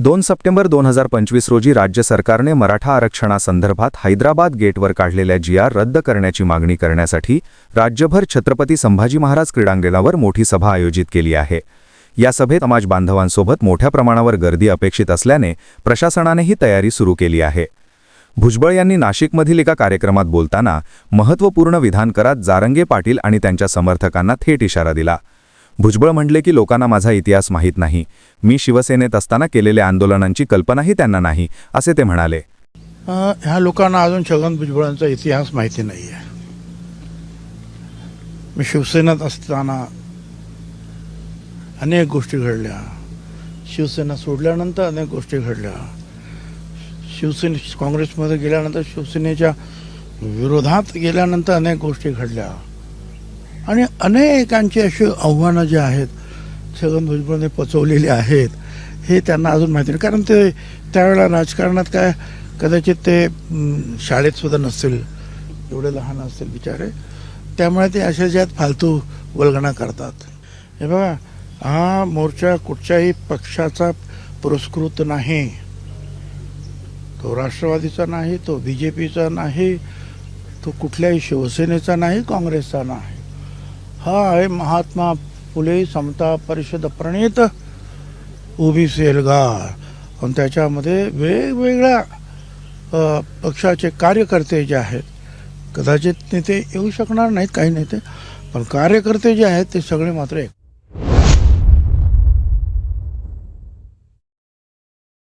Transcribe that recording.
दोन सप्टेंबर दोन हजार पंचवीस रोजी राज्य सरकारने मराठा आरक्षणासंदर्भात हैदराबाद गेटवर काढलेल्या जिया रद्द करण्याची मागणी करण्यासाठी राज्यभर छत्रपती संभाजी महाराज क्रीडांगणावर मोठी सभा आयोजित केली आहे. या सभेत समाज बांधवांसोबत मोठ्या प्रमाणावर गर्दी अपेक्षित असल्याने प्रशासनानेही तयारी सुरू केली आहे. भुजबळ यांनी नाशिकमधील एका कार्यक्रमात बोलताना महत्त्वपूर्ण विधान करत जारंगे पाटील आणि त्यांच्या समर्थकांना थेट इशारा दिला. भुजबळ म्हणले की लोकांना माझा इतिहास माहीत नाही. मी शिवसेनेत असताना केलेल्या आंदोलनांची कल्पनाही त्यांना नाही असे ते म्हणाले. ह्या लोकांना अजून छगन भुजबळांचा इतिहास माहिती नाही आहे मी शिवसेनेत असताना अनेक गोष्टी घडल्या. शिवसेना सोडल्यानंतर अनेक गोष्टी घडल्या. शिवसेने काँग्रेसमध्ये गेल्यानंतर शिवसेनेच्या विरोधात गेल्यानंतर अनेक गोष्टी घडल्या. आणि अनेकांची अशी आव्हानं जी आहेत छगन भुजबळने पचवलेली आहेत हे त्यांना अजून माहिती नाही. कारण ते त्यावेळेला राजकारणात काय कदाचित ते शाळेतसुद्धा शाळेत सुद्धा नसतील. एवढे लहान असतील बिचारे. त्यामुळे ते अशा ज्यात फालतू वल्गणा करतात. हे बघा हा मोर्चा कुठच्याही पक्षाचा पुरस्कृत नाही. तो राष्ट्रवादीचा नाही तो बी जे पीचा नाही तो कुठल्याही शिवसेनेचा नाही काँग्रेसचा नाही. हा आहे महात्मा फुले समता परिषद प्रणित ओबीसी सेलगार आणि त्याच्यामध्ये वेगवेगळ्या पक्षाचे कार्यकर्ते जे आहेत कदाचित नेते येऊ शकणार नाहीत काही नेते पण कार्यकर्ते जे आहेत ते सगळे मात्र एक.